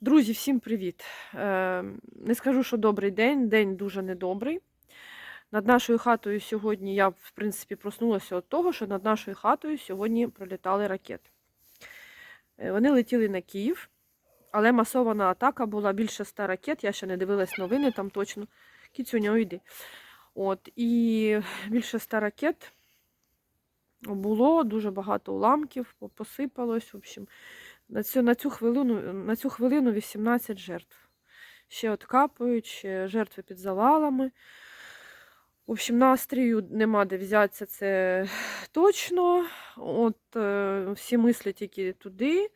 Друзі, всім привіт! Е, Не скажу, що добрий день, день дуже недобрий. Над нашою хатою сьогодні я, в принципі, проснулася від того, що над нашою хатою сьогодні пролітали ракети. Е, Вони летіли на Київ, але масована атака була більше 100 ракет. Я ще не дивилась новини, там точно. Кіцюня, уйди. От, і більше 100 ракет було, дуже багато уламків, посипалось. В общем, на цю, на, цю хвилину, на цю хвилину 18 жертв. Ще от капають, ще жертви під завалами. В общем, настрію нема де взятися, це точно. От е, всі мислять тільки туди,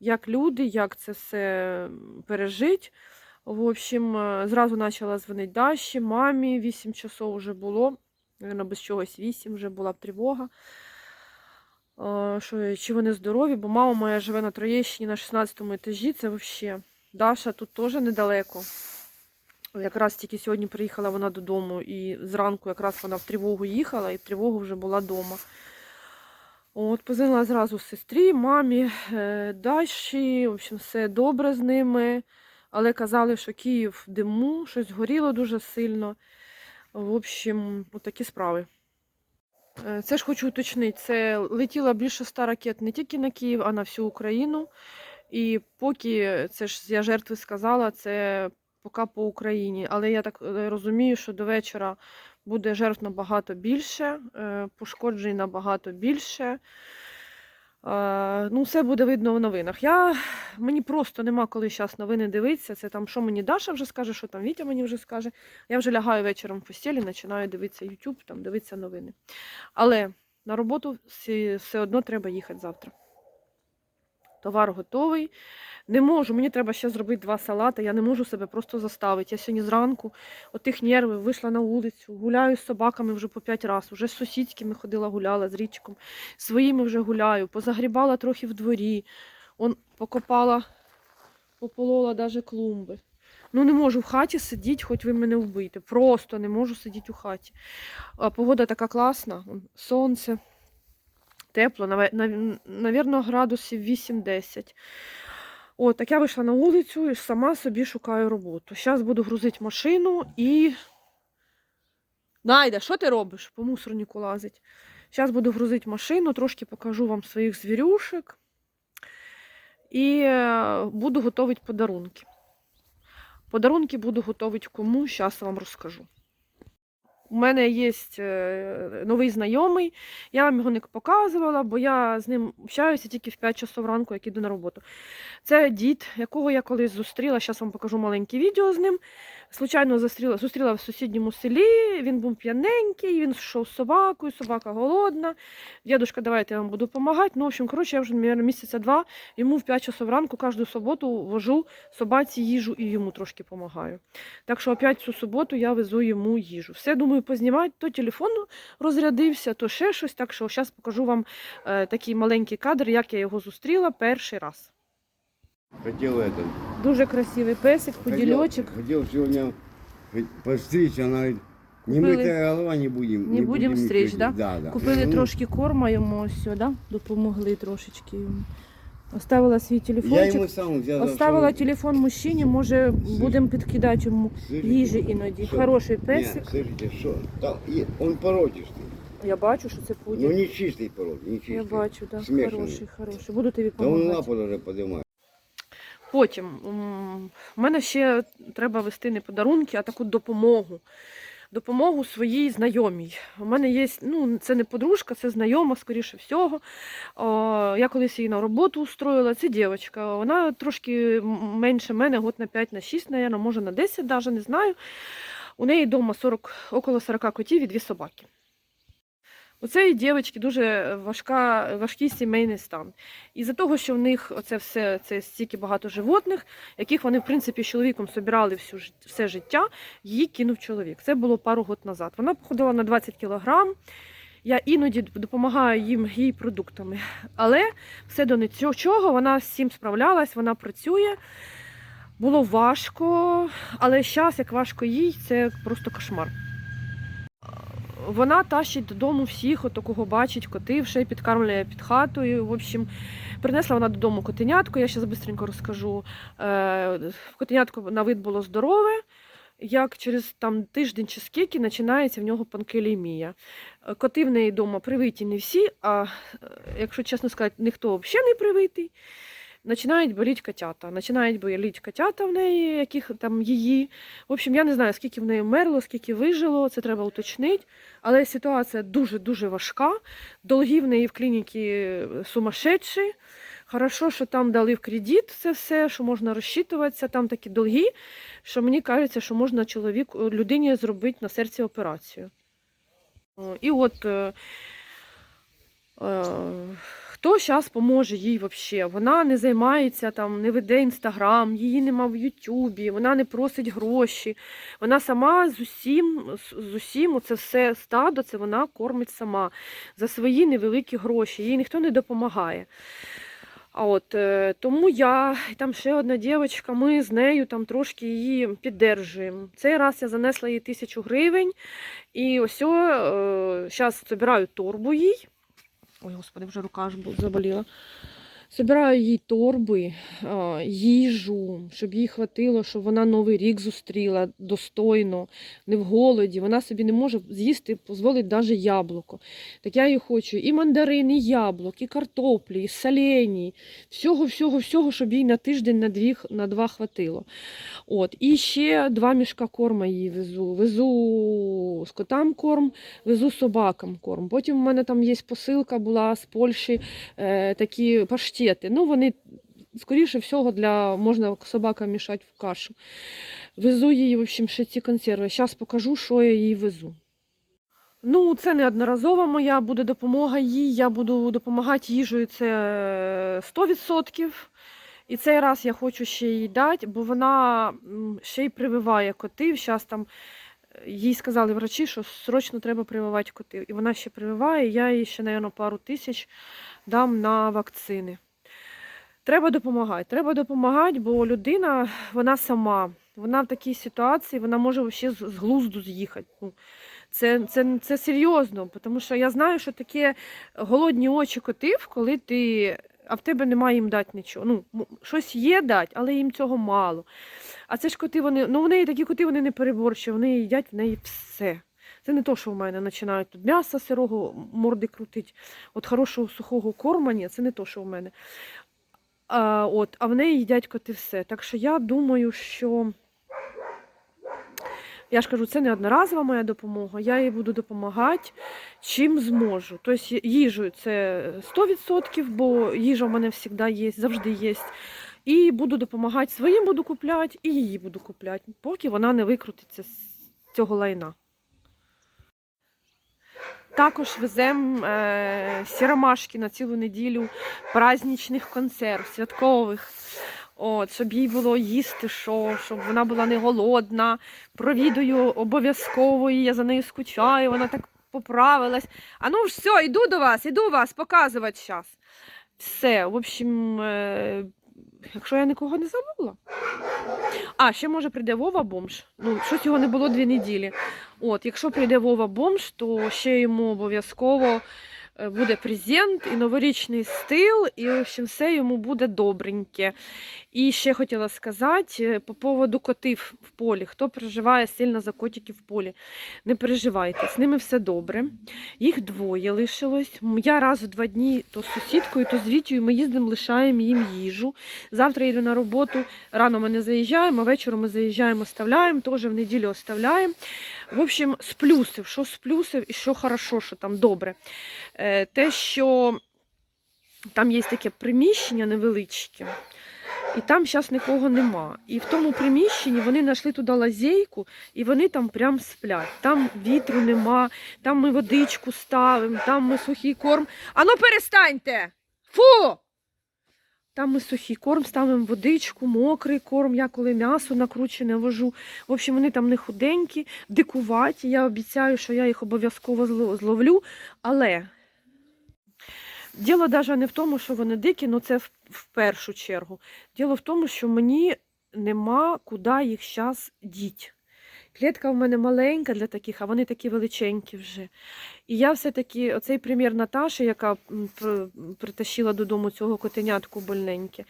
як люди, як це все пережить. В общем, е, зразу почала дзвонити Даші, мамі, 8 часов вже було. Наверно, без чогось 8 вже була б тривога. Е, Що, чи вони здорові, бо мама моя живе на Троєщині на 16 етажі, це взагалі. Даша тут теж недалеко. Якраз тільки сьогодні приїхала вона додому, і зранку якраз вона в тривогу їхала, і в тривогу вже була вдома. От, позвонила зразу сестрі, мамі, е, Даші, в общем, все добре з ними. Але казали, що Київ в диму, щось горіло дуже сильно. В общем, отакі справи. Е, Це ж хочу уточнити, це летіло більше ста ракет не тільки на Київ, а на всю Україну. І поки це ж я жертви сказала, це поки по Україні. Але я так е, розумію, що до вечора буде жертв набагато більше, е, пошкоджень набагато більше. Е, Ну, все буде видно в новинах. Я, мені просто нема коли зараз новини дивитися. Це там, що мені Даша вже скаже, що там Вітя мені вже скаже. Я вже лягаю вечором в постілі, починаю дивитися YouTube, там дивитися новини. Але на роботу все одно треба їхати завтра. Товар готовий. Не можу, мені треба ще зробити два салати. Я не можу себе просто заставити. Я сьогодні зранку отих нервів вийшла на вулицю, гуляю з собаками вже по п'ять разів. Вже з сусідськими ходила, гуляла з річком, своїми вже гуляю, позагрібала трохи в дворі, он покопала, пополола навіть клумби. Ну не можу в хаті сидіти, хоч ви мене вбийте. Просто не можу сидіти у хаті. Погода така класна, сонце, тепло, навірно, градусів 8-10. От, так я вийшла на вулицю і сама собі шукаю роботу. Зараз буду грузити машину і. Найда, що ти робиш? По мусорнику лазить. Зараз буду грузити машину, трошки покажу вам своїх звірюшек. І е, буду готувати подарунки. Подарунки буду готувати кому, зараз вам розкажу. У мене є е, новий знайомий, я вам його не показувала, бо я з ним общаюся тільки в 5 часов ранку, як іду на роботу. Це дід, якого я колись зустріла. Зараз вам покажу маленьке відео з ним. Случайно зустріла, зустріла в сусідньому селі. Він був п'яненький, він йшов з собакою, собака голодна. Дідушка, давайте я вам буду допомагати. Ну, в общем, коротше, я вже мабуть, місяця два йому в 5 часов ранку кожну суботу вожу собаці їжу і йому трошки допомагаю. Так що опять цю суботу я везу йому їжу. Все думаю познімати, то телефон розрядився, то ще щось. Так що зараз покажу вам е, такий маленький кадр, як я його зустріла перший раз. Хотел это. Дуже красивий песик, подільочок. Хотел, хотел сегодня постричь, она говорит, не Купили- мытая голова не будем. Не будем ничего стричь, делать». да? Да, да. Купили Ну, трошки корма йому ось сюди, допомогли трошечки йому. Оставила свій Я телефончик. ему сам взял. Оставила зашел. телефон мужчині, може будемо підкидати йому Слышите? їжі іноді. Що? Хороший Нет, песик. слышите, что? Там, и- он породистый. Я бачу, що це Ну пуділь. не чистый пород, не чистый. Я бачу, да. Смешаний. Хороший, хороший. Буду тобі Да он допомагати. лапу даже поднимает. Потім в мене ще треба вести не подарунки, а таку допомогу. Допомогу своїй знайомій. У мене є, ну, це не подружка, це знайома, скоріше всього. О, я колись її на роботу устроїла. Це дівчинка. Вона трошки менше мене, год на 5, на 6, наверное, може на 10, навіть не знаю. У неї вдома 40, около 40 котів і дві собаки. У цієї дівчинки дуже важка, важкий сімейний стан. Із-за того, що в них оце все це стільки багато животних, яких вони, в принципі, з чоловіком собирали всю, все життя, її кинув чоловік. Це було пару років назад. Вона походила на 20 кілограм. Я іноді допомагаю їм їй продуктами. Але все до нічого, вона з цим справлялась, вона працює. Було важко, але зараз, як важко їй, це просто кошмар. Вона тащить додому всіх, от кого бачить, котів, ще підкармлює під хатою. В общем, принесла вона додому котенятку, я зараз швидко розкажу. Е, Котенятко на вид було здорове. Як через там тиждень чи скільки починається в нього панкелемія. Е, Коти в неї вдома привиті не всі, а е, якщо чесно сказати, ніхто взагалі не привитий. Починають боліти котята. Починають боліти котята в неї, яких там її. В общем, я не знаю, скільки в неї вмерло, скільки вижило, це треба уточнити. Але ситуація дуже-дуже важка. Долги в неї в клініці сумасшедші. Хорошо, що там дали в кредит це все, що можна розчитуватися. Там такі долги, що мені кажеться, що можна чоловіку, людині зробити на серці операцію. І от е, е, хто зараз поможе їй взагалі? Вона не займається там, не веде інстаграм, її нема в Ютубі, вона не просить гроші. Вона сама з усім, з- усім це все стадо, це вона кормить сама за свої невеликі гроші. Їй ніхто не допомагає. А от е, тому я і там ще одна дівчинка, ми з нею там трошки її піддержуємо. Цей раз я занесла їй тисячу гривень, і ось зараз збираю торбу їй. Ой, господи, вже рука аж заболіла. Збираю їй торби, їжу, щоб їй хватило, щоб вона Новий рік зустріла достойно, не в голоді. Вона собі не може з'їсти, дозволить навіть яблуко. Так я їй хочу і мандарин, і яблук, і картоплі, і солені, всього, всього, всього, щоб їй на тиждень, на, дві, на два хватило. От. І ще два мішка корма їй везу. Везу з котам корм, везу собакам корм. Потім в мене там є посилка була з Польщі, е, такі паштети. Ну, вони, скоріше всього, для можна собакам мішати в кашу. Везу їй, в общем, ще ці консерви. Зараз покажу, що я їй везу. Ну, це не одноразова моя буде допомога їй. Я буду допомагати їжею це е, 100%. І цей раз я хочу ще їй дати, бо вона ще й прививає котів. Зараз там е, їй сказали врачі, що срочно треба прививати котів. І вона ще прививає, я їй ще, мабуть, пару тисяч дам на вакцини. Треба допомагати. Треба допомагати, бо людина, вона сама, вона в такій ситуації, вона може взагалі з глузду з'їхати. Ну, це, це, це серйозно, тому що я знаю, що таке голодні очі котів, коли ти, а в тебе немає їм дати нічого. Ну, щось є дати, але їм цього мало. А це ж коти, вони, ну в неї такі коти, вони не переборчі, вони їдять в неї все. Це не то, що в мене починають тут м'яса сирого морди крутить, от хорошого сухого корма, ні, це не то, що в мене. А, от, а в неї їдять коти все. Так що я думаю, що я ж кажу, це не одноразова моя допомога. Я їй буду допомагати чим зможу. Тобто їжею це 100%, бо їжа в мене завжди є, завжди є. І буду допомагати своїм буду купляти, і її буду купляти, поки вона не викрутиться з цього лайна. Також веземо е, сіромашки на цілу неділю праздничних консерв, святкових. От, щоб їй було їсти, що, щоб вона була не голодна. Провідую обов'язково, я за нею скучаю, вона так поправилась. А ну все, йду до вас, йду вас показувати зараз. Все, в общем, е, якщо я нікого не забула. А, ще може прийде Вова бомж. Ну, щось його не було дві неділі. От, якщо прийде Вова бомж, то ще йому обов'язково е, буде презент і новорічний стил, і в общем, все йому буде добреньке. І ще хотіла сказати е, по поводу котів в полі. Хто переживає сильно за котиків в полі, не переживайте, з ними все добре. Їх двоє лишилось. Я раз в два дні то з сусідкою, то з Вітєю ми їздимо, лишаємо їм їжу. Завтра я йду на роботу. Рано ми не заїжджаємо, а вечором ми заїжджаємо, оставляємо, теж в неділю оставляємо. В общем, з плюсів, що з плюсів і що хорошо, що там добре. Е, Те, що там є таке приміщення невеличке, і там зараз нікого нема. І в тому приміщенні вони знайшли туди лазейку, і вони там прям сплять. Там вітру нема, там ми водичку ставимо, там ми сухий корм. Ану перестаньте! Фу! Там ми сухий корм ставимо водичку, мокрий корм, я коли м'ясо накручене вожу. В общем, вони там не худенькі, дикуваті. Я обіцяю, що я їх обов'язково зловлю. Але діло навіть не в тому, що вони дикі, ну це в, в першу чергу. Діло в тому, що мені нема куди їх зараз діть. Клітка в мене маленька для таких, а вони такі величенькі вже. І я все-таки, оцей примір Наташі, яка притащила додому цього котенятку больненьке,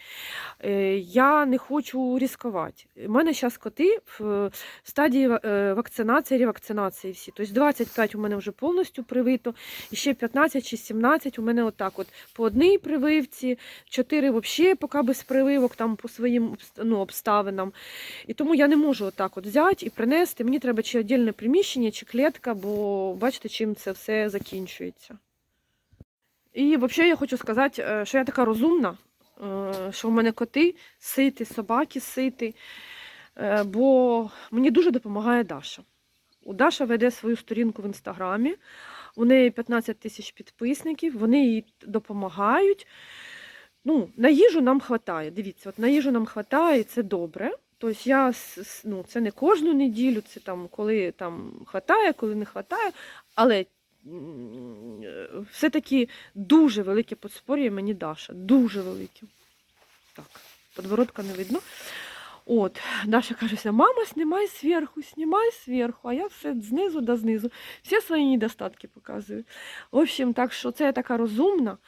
е, я не хочу ризикувати. У мене зараз коти в стадії е, вакцинації, ревакцинації всі. Тобто 25 у мене вже повністю привито, і ще 15 чи 17 у мене отак от по одній прививці, 4 взагалі поки без прививок там по своїм ну, обставинам. І тому я не можу отак от взяти і принести. Мені треба чи віддільне приміщення, чи клітка, бо бачите, чим це все закінчується. І взагалі я хочу сказати, е, що я така розумна, е, що в мене коти ситі, собаки ситі, е, бо мені дуже допомагає Даша. У Даша веде свою сторінку в інстаграмі. У неї 15 тисяч підписників, вони їй допомагають. Ну, на їжу нам вистачає. Дивіться, от на їжу нам вистачає, і це добре. Тобто я ну, це не кожну неділю, це там коли там хватає, коли не вистачає, але все-таки дуже велике подспор'я мені Даша. Дуже велике. Так, подбородка не видно. От, Даша каже, мама, знімай зверху, знімай зверху, а я все знизу до знизу. Всі свої недостатки показую. В общем, так що це я така розумна,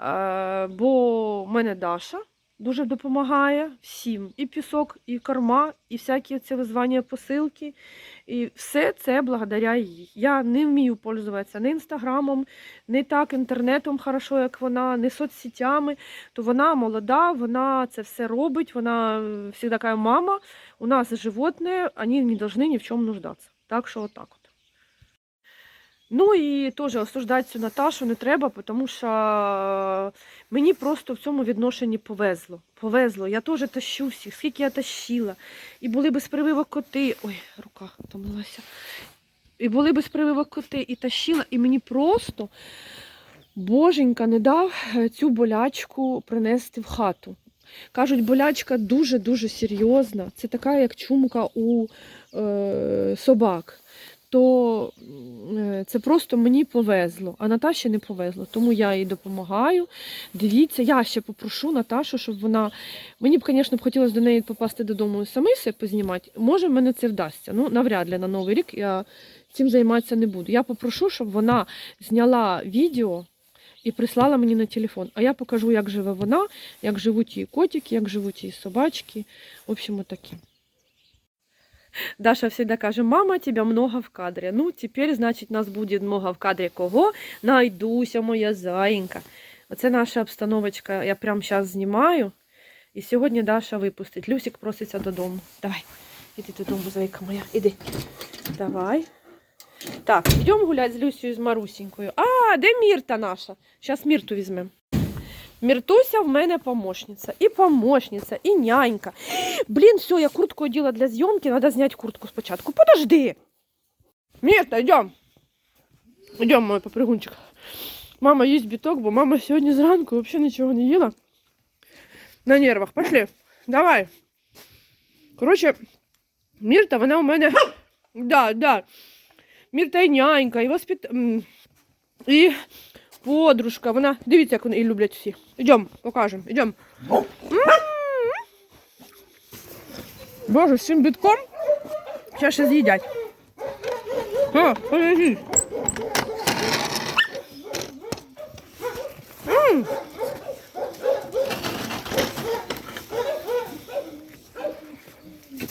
е, бо в мене Даша дуже допомагає всім. І пісок, і корма, і всякі ці визвання посилки. І все це благодаря їй. Я не вмію пользуватися ні інстаграмом, не так інтернетом хорошо, як вона, не соцсетями. То вона молода, вона це все робить. Вона завжди каже, мама, у нас животне, вони не повинні ні в чому нуждатися. Так що отак от. Ну і теж осуждати цю Наташу не треба, тому що мені просто в цьому відношенні повезло. Повезло. Я теж тащу всіх, скільки я тащила. І були без прививок коти. Ой, рука втомилася. І були без прививок коти, і тащила, і мені просто боженька не дав е, цю болячку принести в хату. Кажуть, болячка дуже-дуже серйозна. Це така, як чумка у е, собак. То е, це просто мені повезло, а Наташі не повезло. Тому я їй допомагаю. Дивіться, я ще попрошу Наташу, щоб вона. Мені б, звісно, б хотілося до неї попасти додому і самі все познімати. Може, мене це вдасться. Ну, навряд ли на Новий рік я цим займатися не буду. Я попрошу, щоб вона зняла відео і прислала мені на телефон. А я покажу, як живе вона, як живуть її котики, як живуть її собачки. В общем, отакі. Даша всегда каже, мама, тебя много в кадре. Ну, теперь, значит, нас будет много в кадре кого? Найдуся, моя заїнька. Оце наша обстановочка. Я прямо зараз знімаю. І сьогодні Даша випустить. Люсик проситься додому. Давай, іди додому, зайка моя. Іди. Давай. Так, йдемо гуляти з Люсею з Марусінькою. А, де Мірта наша? Зараз Мірту візьмемо. Міртуся в мене помощниця. І помощниця, і нянька. Блін, все, я куртку оділа для зйомки, треба зняти куртку спочатку. Подожди. Мірта, йдемо. Йдемо, мой попригунчик. Мама їсть біток, бо мама сьогодні зранку взагалі нічого не їла. На нервах. Пошли. Давай. Коротше, Мірта, вона у мене. Да, да. Мірта і нянька, і воспит... І подружка. Вона. Дивіться, як вони її люблять всі. Йдемо, покажемо. Йдемо. Боже, з цим бітком. Зараз ще з'їдять. О, подожди. М.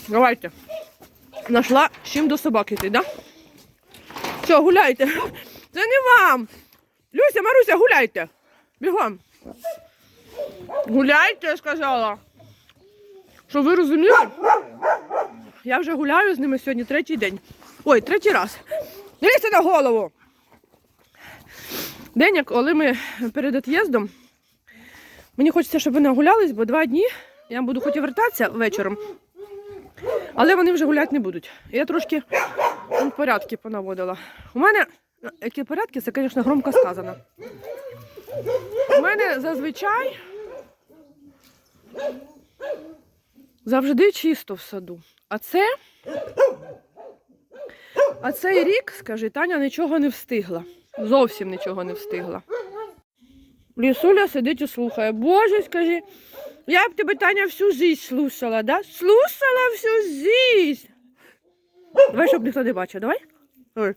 Давайте. Нашла з чим до собаки йти, да? Все, гуляйте. Це не вам. Люся, Маруся, гуляйте. Бігом. Гуляйте, я сказала. Що ви розуміли? Я вже гуляю з ними сьогодні третій день. Ой, третій раз. Лізьте на голову. День, коли ми перед від'їздом. Мені хочеться, щоб вони гулялись, бо два дні я буду хоч і вертатися вечором. Але вони вже гуляти не будуть. Я трошки порядки понаводила. У мене, які порядки, це, звісно, громко сказано. У мене зазвичай завжди чисто в саду. А це. А цей рік, скажи, Таня нічого не встигла. Зовсім нічого не встигла. Лісуля сидить і слухає. Боже, скажи, я б тебе, Таня, всю жизнь слушала, да? Слушала всю жизнь. Давай, щоб ніхто не бачив, давай. Ой.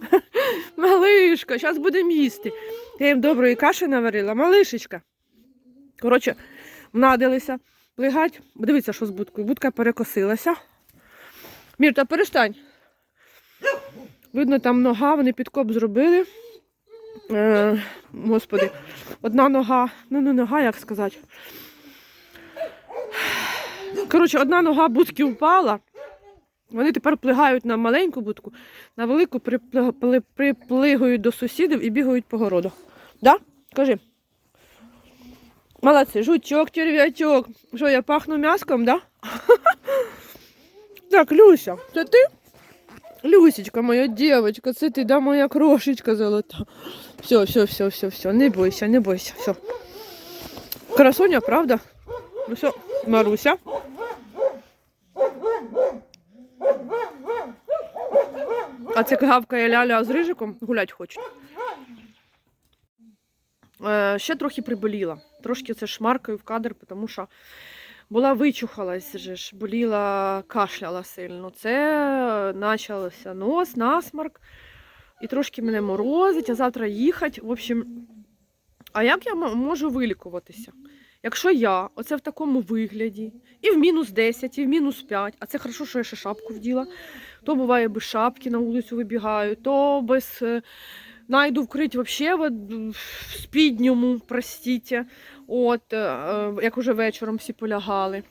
Малишка, зараз будемо їсти. Я їм доброї каші наварила, малишечка. Коротше, надилися, плигать. Дивіться, що з будкою. Будка перекосилася. Мір, та перестань. Видно, там нога, вони підкоп зробили. Е, господи, одна нога, ну не нога, як сказати. Коротше, одна нога будки впала. Вони тепер плигають на маленьку будку, на велику припли- приплигають до сусідів і бігають по городу. Да? Кажи. Молодці, жучок, черв'ячок. Що, я пахну м'яском, да? Так, Люся, це ти? Люсечка, моя дівчинка, це ти, да, моя крошечка золота. Все, все, все, все, все, не бойся, не бойся, все. Красуня, правда? Ну все, Маруся. А це гавкає ляля з рижиком гулять хочуть. Е, ще трохи приболіла. Трошки це шмаркаю в кадр, тому що була вичухалась, же ж, боліла, кашляла сильно. Це почався нос, насмарк. І трошки мене морозить, а завтра їхати. В общем, а як я можу вилікуватися? Якщо я оце в такому вигляді, і в мінус 10, і в мінус 5, а це хорошо, що я ще шапку вділа, то буває без шапки на вулицю вибігаю, то без е, найду вкрить вообще в, спідньому, простите, от, е, е, як уже вечором всі полягали.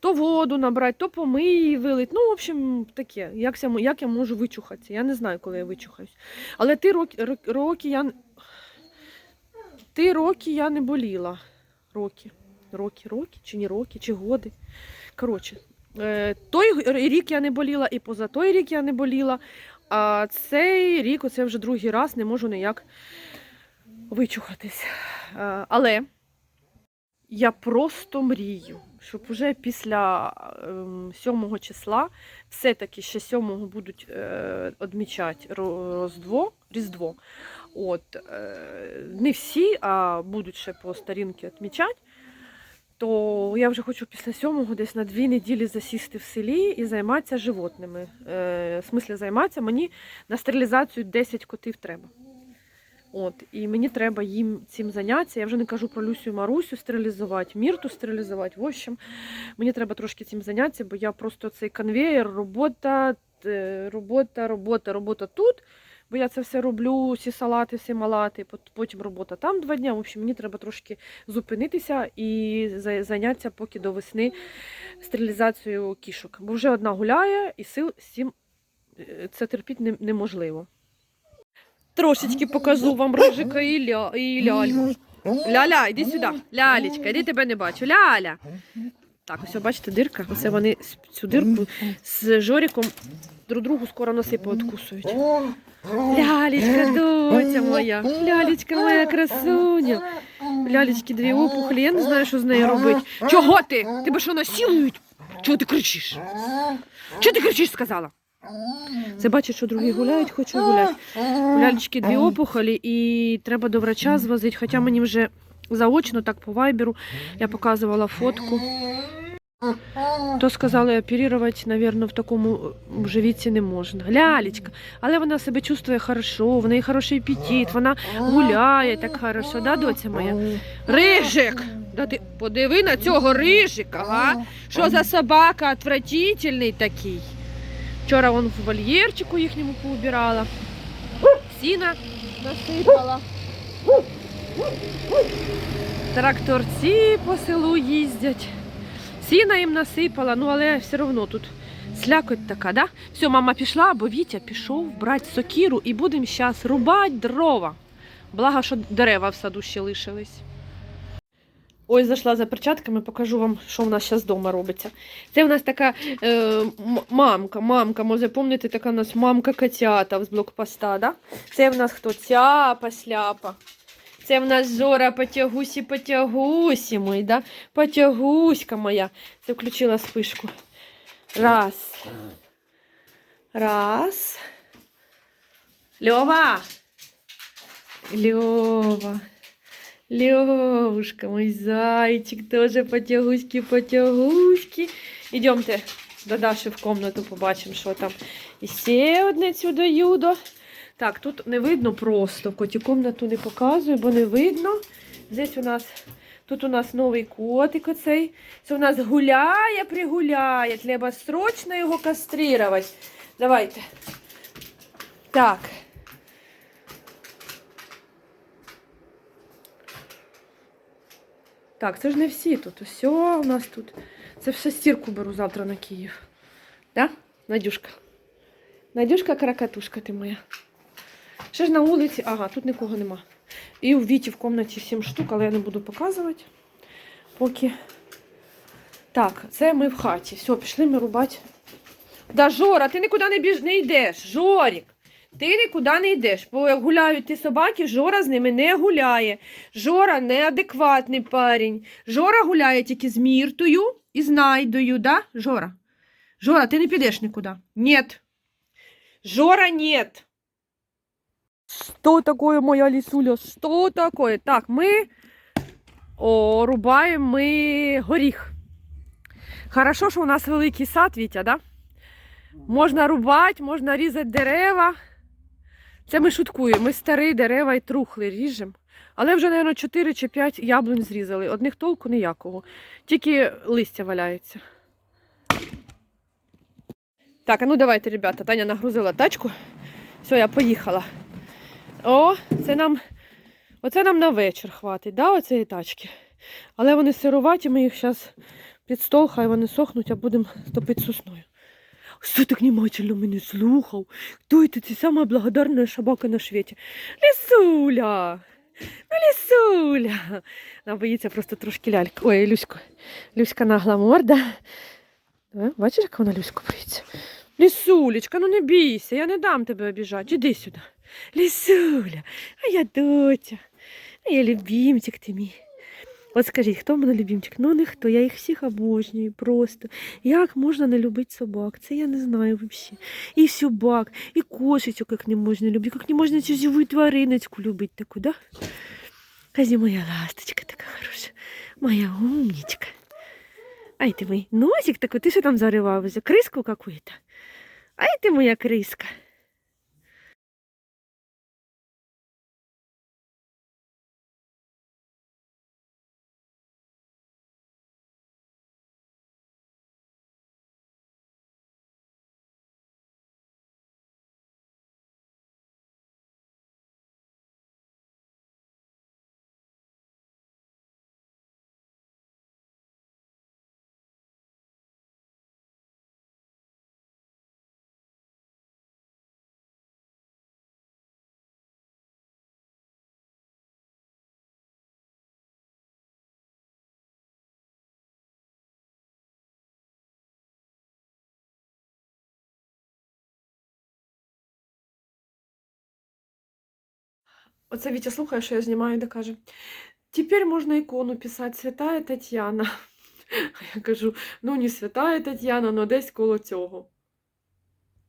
То воду набрати, то помий вилить. Ну, в общем, таке. Як я, як я можу вичухатися? Я не знаю, коли я вичухаюсь. Але ти роки, роки я. Ти роки я не боліла. Роки. Роки, роки, чи не роки, чи годи. Коротше, е, той рік я не боліла, і поза той рік я не боліла. А цей рік, оце вже другий раз, не можу ніяк вичухатись. Е, Але я просто мрію, щоб уже після ем, 7 числа, все-таки ще 7 будуть е, відмічати Ро- Різдво, Різдво. От, е, не всі, а будуть ще по старінки відмічати. То я вже хочу після сьомого десь на дві неділі засісти в селі і займатися животними. Е, в смислі займатися, мені на стерилізацію 10 котів треба. От, і мені треба їм цим зайнятися. Я вже не кажу про Люсю Марусю стерилізувати, Мірту стерилізувати. В общем, мені треба трошки цим зайнятися, бо я просто цей конвейер, робота, е, робота, робота, робота тут. Бо я це все роблю, всі салати, всі малати, потім робота там два дні. В общем, мені треба трошки зупинитися і зайнятися поки до весни стерилізацією кішок. Бо вже одна гуляє, і сил всім е, це терпіти неможливо. Трошечки покажу вам рижика і, ля, і ляльку. Ляля, іди сюди. Лялечка, іди тебе не бачу. Ляля. Так, ось бачите, дирка. Оце вони цю дирку з Жоріком друг другу скоро носи пооткусують. Лялечка, доця моя, лялечка моя красуня. Лялечки дві опухолі, я не знаю, що з нею робити. Чого ти? Тебе що насилують? Чого ти кричиш? Чого ти кричиш, сказала? Це бачить, що другі гуляють, хочу гуляти. У лялечки дві опухолі і треба до врача звозити, хоча мені вже заочно, так по вайберу, я показувала фотку. То сказали, оперувати, мабуть, в такому вже віці не можна. Лялечка, але вона себе чувствує хорошо, в неї хороший апетит, вона гуляє так хорошо, да, доця моя? Рижик! Да ти подиви на цього рижика, га? Що за собака отвратительний такий. Вчора он в вольєрчику їхньому поубирала. Сіна насипала. Тракторці по селу їздять. Сіна їм насипала, ну але все одно тут слякоть така, да? Все, мама пішла, бо Вітя пішов брати сокіру і будемо зараз рубати дрова. Благо, що дерева в саду ще лишились. Ось зайшла за перчатками, покажу вам, що в нас зараз вдома робиться. Це в нас така е, мамка, мамка, може помните, така у нас мамка котята з блокпоста, да? Це в нас хто? Цяпа, сляпа. Це в нас Жора потягусі, потягусі мой, да? Потягуська моя. Це включила спишку. Раз. Раз. Льова. Льова. Левушка, мой зайчик, тоже потягуськи, потягуськи. Ідемте до Даші в комнату, побачимо, що там. І ще одне сюди юдо. Так, тут не видно просто. Коті комнату не показую, бо не видно. Здесь у нас, тут у нас новий котик оцей. Це у нас гуляє, пригуляє. Треба срочно його кастрирувати. Давайте. Так. Так, це ж не всі тут. Все у нас тут. Це все стірку беру завтра на Київ. Да? Надюшка? Надюшка каракатушка ти моя. Ще ж на вулиці, ага, тут нікого нема. І у Віті в кімнаті 7 штук, але я не буду показувати. Поки. Так, це ми в хаті. Все, пішли ми рубати. Да, Жора, ти нікуди не біж не йдеш. Жорік, ти нікуди не йдеш. Бо як гуляють ті собаки, Жора з ними не гуляє. Жора неадекватний парень. Жора гуляє тільки з Міртою і з да? Жора? Жора, ти не підеш нікуди. Нет. Жора, нет. Что такое, моя лисуля? Что такое? Так, ми о, рубаємо ми горіх. Хорошо, що у нас великий сад, Вітя, да? Можна рубати, можна різати дерева. Це ми шуткуємо. Ми старі дерева і трухли ріжемо. Але вже, мабуть, 4 чи 5 яблунь зрізали. Одних толку ніякого. Тільки листя валяється. Так, а ну давайте, ребята. Таня нагрузила тачку. Все, я поїхала. О, це нам. Оце нам на вечір хватить, да, оцієї тачки. Але вони сируваті, ми їх зараз під стол, хай вони сохнуть, а будемо топити сосною. Що так внимательно мене слухав? Хто це? Це сама благодарна собака на світі. Лісуля! Ну, Лісуля! Вона боїться просто трошки лялька. Ой, Люську. Люська нагла морда. Бачиш, як вона Люську боїться? Лісулечка, ну не бійся, я не дам тебе обіжати. Іди сюди. Лісуля, а я доця, а я любімчик ти мій. От скажіть, хто мене любімчик? Ну ніхто, я їх всіх обожнюю просто. Як можна не любити собак? Це я не знаю взагалі. І собак, і кошечок, як не можна любити, як не можна цю живу твариночку любити таку, да? Казі моя ласточка така хороша, моя умничка. Ай ти мій носик такой, ти що там заривав? За криску какую-то? Ай ти моя криска. Оце Вітя слухає, що я знімаю, де каже: тепер можна ікону писати Святая Тетяна. А я кажу: ну не Святая Тетяна, але десь коло цього.